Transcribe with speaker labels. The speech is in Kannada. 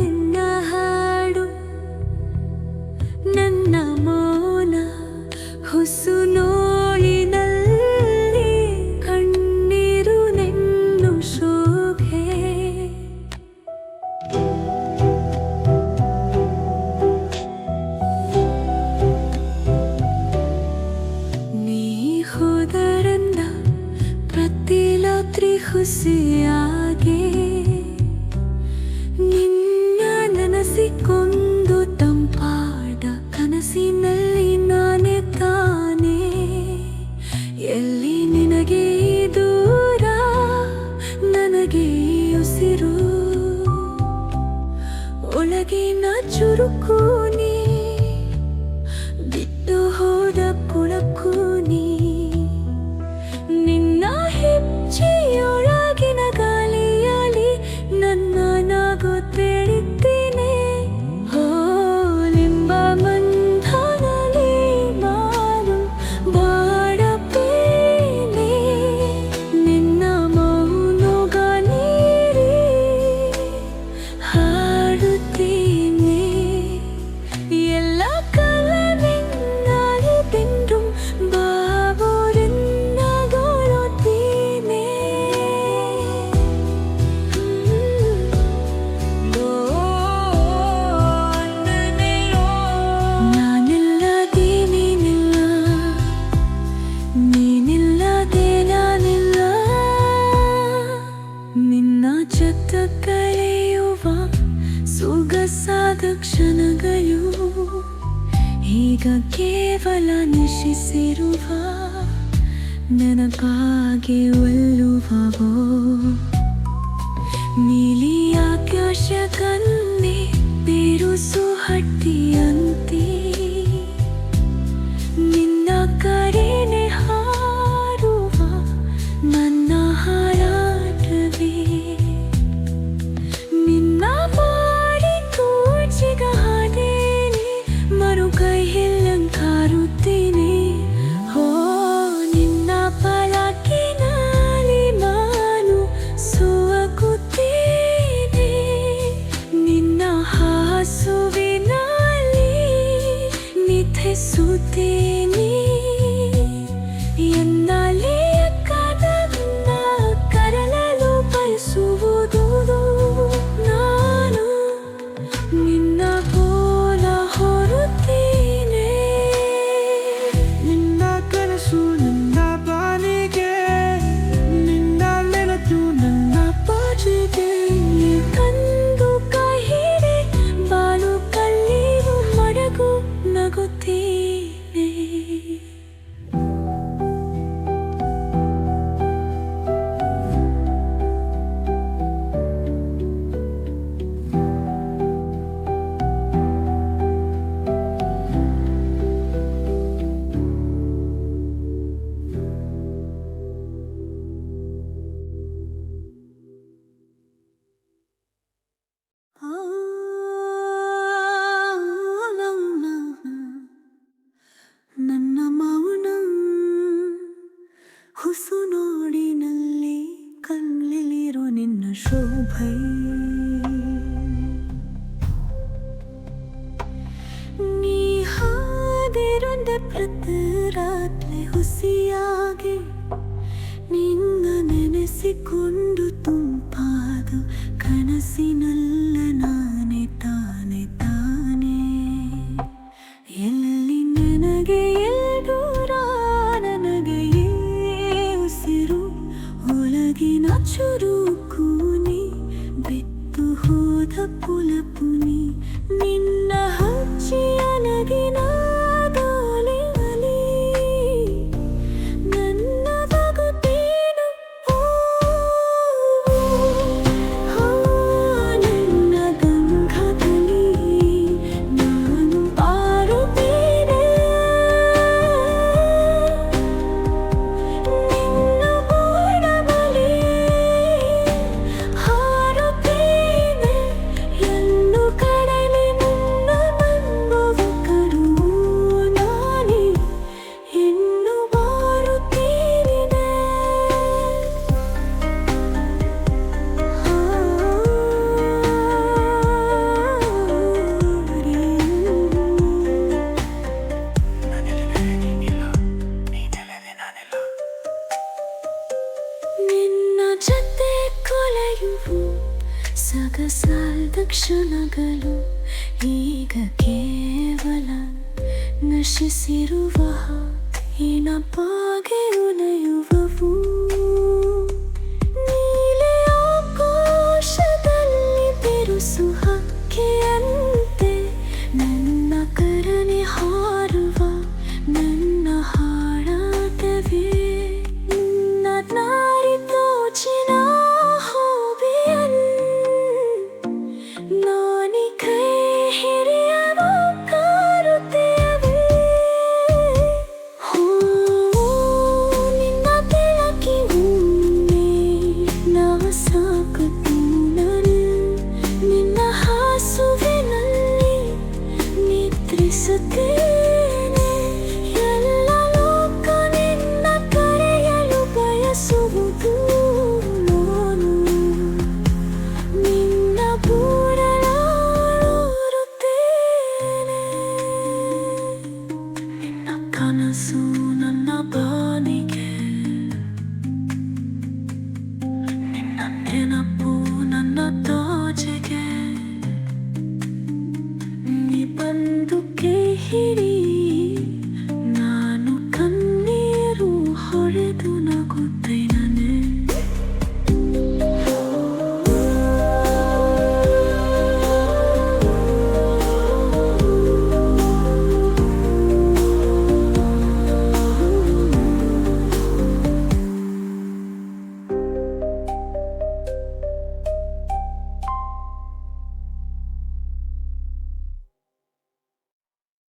Speaker 1: ನಿನ್ನ ಹಾಡು ನನ್ನ ಮೌನ ಹುಸುನೋಳಿನಲ್ಲಿ ಕಣ್ಣೀರು ನೆನ್ನು ಶೋಭೆ ನೀ ಹೋದರಿಂದ ಪ್ರತಿ ರಾತ್ರಿ ಹುಸಿಯಾ ಚುರುಕು ವಚನಗಳು ಈಗ ಕೇವಲ ನಿಶಿಸಿರುವ ನನಗಾಗಿ ಒಲ್ಲುವವೋ? ನೀಲಿ ಆಕಾಶ ಕನ್ನೆ ಬೇರುಸುವ ಕಂಡೆ ಪ್ರತಿ ರಾತ್ರಿ ಹುಸಿಯಾಗಿ ನಿನ್ನ ನೆನೆಸಿಕೊಂಡು ತುಂಬಾದು ಕನಸಿನಲ್ಲ ನಾನೇ ತಾನೆ ತಾನೆ. ಎಲ್ಲಿ ನನಗೆ ಎಲ್ದೂರ ನನಗೆ ಉಸಿರು, ಒಳಗಿನ ಚುರುಕುನಿ ಬಿತ್ತು ಹೋದ ಪುಲಪುನಿ, ನಿನ್ನ ಹಚ್ಚಿಯ ನಗಿನ ಕೇವಲ ನಶಿಸಿರುವ ನೆನಪಾಗಿ ಉಳಿಯುವವು